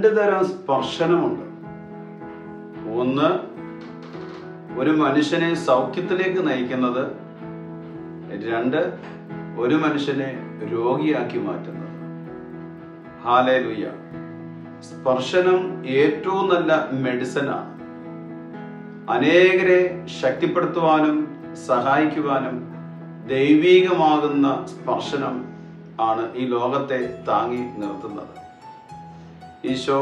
രണ്ട് തരം സ്പർശനമുണ്ട്. ഒന്ന് ഒരു മനുഷ്യനെ സൗഖ്യത്തിലേക്ക് നയിക്കുന്നത്. രണ്ട് ഒരു മനുഷ്യനെ രോഗിയാക്കി മാറ്റുന്നത്. ഹാലേലുയ്യ സ്പർശനം ഏറ്റവും നല്ല മെഡിസിനാണ് അനേകരെ ശക്തിപ്പെടുത്തുവാനും സഹായിക്കുവാനും ദൈവീകമാകുന്ന സ്പർശനം ആണ് ഈ ലോകത്തെ താങ്ങി നിർത്തുന്നത്. ഈശോ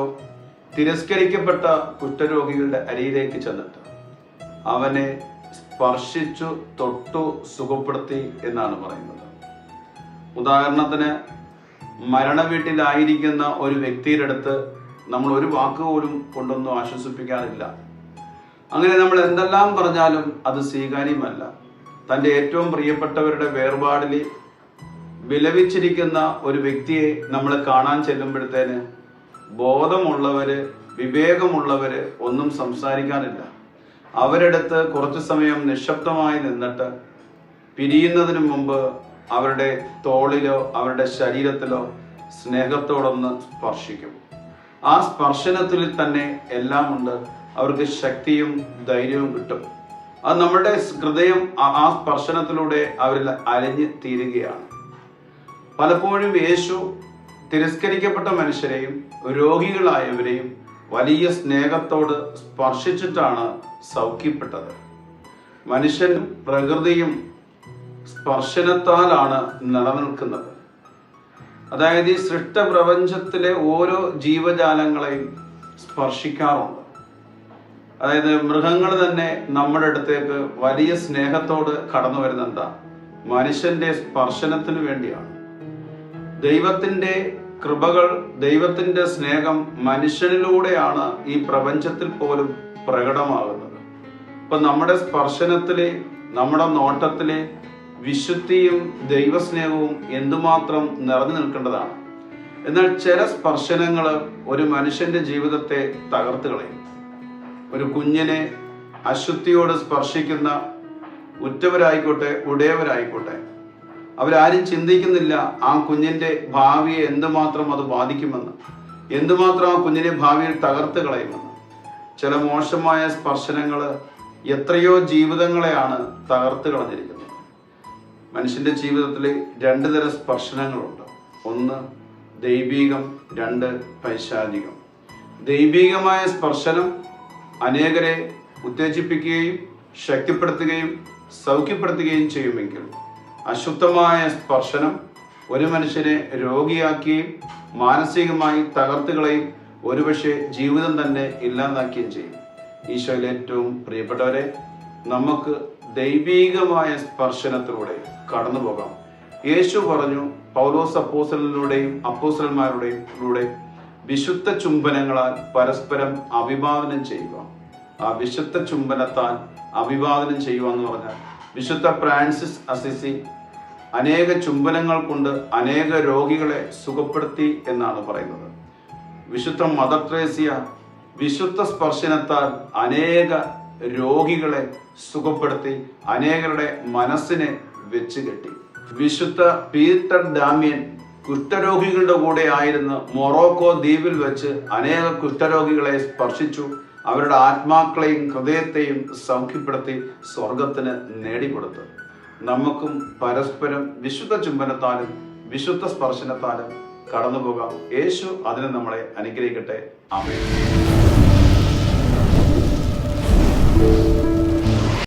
തിരസ്കരിക്കപ്പെട്ട കുഷ്ഠരോഗികളുടെ അരിയിലേക്ക് ചെന്നിട്ട് അവനെ സ്പർശിച്ചു തൊട്ടു സുഖപ്പെടുത്തി എന്നാണ് പറയുന്നത്. ഉദാഹരണത്തിന് മരണ വീട്ടിലായിരിക്കുന്ന ഒരു വ്യക്തിയുടെ അടുത്ത് നമ്മൾ ഒരു വാക്ക് പോലും കൊണ്ടൊന്നും ആശ്വസിപ്പിക്കാറില്ല. അങ്ങനെ നമ്മൾ എന്തെല്ലാം പറഞ്ഞാലും അത് സ്വീകാര്യമല്ല. തന്റെ ഏറ്റവും പ്രിയപ്പെട്ടവരുടെ വേർപാടിൽ വിലവിച്ചിരിക്കുന്ന ഒരു വ്യക്തിയെ നമ്മൾ കാണാൻ ചെല്ലുമ്പോഴത്തേന് ബോധമുള്ളവര് വിവേകമുള്ളവര് ഒന്നും സംസാരിക്കാനില്ല. അവരെടുത്ത് കുറച്ചു സമയം നിശബ്ദമായി നിന്നിട്ട് പിരിയുന്നതിന് മുമ്പ് അവരുടെ തോളിലോ അവരുടെ ശരീരത്തിലോ സ്നേഹത്തോടൊന്ന് സ്പർശിക്കും. ആ സ്പർശനത്തിൽ തന്നെ എല്ലാം ഉണ്ട് അവർക്ക് ശക്തിയും ധൈര്യവും കിട്ടും. അത് നമ്മുടെ ഹൃദയം ആ- സ്പർശനത്തിലൂടെ അവരിൽ അലിഞ്ഞു തീരുകയാണ്. പലപ്പോഴും യേശു തിരസ്കരിക്കപ്പെട്ട മനുഷ്യരെയും രോഗികളായവരെയും വലിയ സ്നേഹത്തോട് സ്പർശിച്ചിട്ടാണ് സൗഖ്യപ്പെട്ടത്. മനുഷ്യനും പ്രകൃതിയും സ്പർശനത്താലാണ് നിലനിൽക്കുന്നത്. അതായത് ഈ സൃഷ്ടപ്രപഞ്ചത്തിലെ ഓരോ ജീവജാലങ്ങളെയും സ്പർശിക്കാറുണ്ട്. അതായത് മൃഗങ്ങൾ തന്നെ നമ്മുടെ അടുത്തേക്ക് വലിയ സ്നേഹത്തോട് കടന്നു വരുന്നെന്താ മനുഷ്യന്റെ സ്പർശനത്തിന് വേണ്ടിയാണ്. ദൈവത്തിന്റെ കൃപകൾ ദൈവത്തിന്റെ സ്നേഹം മനുഷ്യനിലൂടെയാണ് ഈ പ്രപഞ്ചത്തിൽ പോലും പ്രകടമാകുന്നത്. ഇപ്പം നമ്മുടെ സ്പർശനത്തിലെ നമ്മുടെ നോട്ടത്തിലെ വിശുദ്ധിയും ദൈവസ്നേഹവും എന്തുമാത്രം നിറഞ്ഞു നിൽക്കേണ്ടതാണ്? എന്നാൽ ചില സ്പർശനങ്ങൾ ഒരു മനുഷ്യന്റെ ജീവിതത്തെ തകർത്ത് കളയും. ഒരു കുഞ്ഞിനെ അശുദ്ധിയോട് സ്പർശിക്കുന്ന ഉറ്റവരായിക്കോട്ടെ ഉടയവരായിക്കോട്ടെ അവരാരും ചിന്തിക്കുന്നില്ല ആ കുഞ്ഞിന്റെ ഭാവിയെ എന്തുമാത്രം അത് ബാധിക്കുമെന്ന്. എന്തുമാത്രം ആ കുഞ്ഞിനെ ഭാവിയിൽ തകർത്ത് കളയുമെന്ന്. ചില മോശമായ സ്പർശനങ്ങൾ എത്രയോ ജീവിതങ്ങളെയാണ് തകർത്ത് കളഞ്ഞിരിക്കുന്നത്. മനുഷ്യന്റെ ജീവിതത്തിൽ രണ്ട് തരം സ്പർശനങ്ങളുണ്ട്. ഒന്ന് ദൈവീകം. രണ്ട് പൈശാചികം. ദൈവീകമായ സ്പർശനം അനേകരെ ഉത്തേജിപ്പിക്കുകയും ശക്തിപ്പെടുത്തുകയും സൗഖ്യപ്പെടുത്തുകയും ചെയ്യുമെങ്കിൽ അശുദ്ധമായ സ്പർശനം ഒരു മനുഷ്യനെ രോഗിയാക്കുകയും മാനസികമായി തകർത്തുകളെയും ഒരുപക്ഷെ ജീവിതം തന്നെ ഇല്ലാതാക്കുകയും ചെയ്യും. ഈശോയിൽ ഏറ്റവും പ്രിയപ്പെട്ടവരെ നമുക്ക് ദൈവീകമായ സ്പർശനത്തിലൂടെ കടന്നു പോകാം. യേശു പറഞ്ഞു പൗലോസ് അപ്പോസലിലൂടെയും അപ്പോസലന്മാരുടെയും കൂടെ വിശുദ്ധ ചുംബനങ്ങളാൽ പരസ്പരം അഭിവാദനം ചെയ്യുക. ആ വിശുദ്ധ ചുംബനത്താൽ അഭിവാദനം ചെയ്യുക എന്ന് പറഞ്ഞാൽ വിശുദ്ധ ഫ്രാൻസിസ് അസിസി അനേക ചുംബനങ്ങൾ കൊണ്ട് അനേക രോഗികളെ സുഖപ്പെടുത്തി എന്നാണ് പറയുന്നത്. വിശുദ്ധ മദർ ട്രേസിയ വിശുദ്ധ സ്പർശനത്താൽ അനേക രോഗികളെ സുഖപ്പെടുത്തി അനേകരുടെ മനസ്സിനെ വെച്ച് കെട്ടി വിശുദ്ധ പീറ്റർ ഡാമിയൻ കുഷ്ഠരോഗികളുടെ കൂടെ ആയിരുന്നു മൊറോക്കോ ദ്വീപിൽ വെച്ച് അനേക കുഷ്ഠരോഗികളെ സ്പർശിച്ചു. അവരുടെ ആത്മാക്കളെയും ഹൃദയത്തെയും സൗഖ്യപ്പെടുത്തി സ്വർഗത്തിന് നേടിക്കൊടുത്തു. നമുക്കും പരസ്പരം വിശുദ്ധ ചുംബനത്താലും വിശുദ്ധ സ്പർശനത്താലും കടന്നുപോകാം. യേശു അതിന് നമ്മളെ അനുഗ്രഹിക്കട്ടെ. ആമേൻ.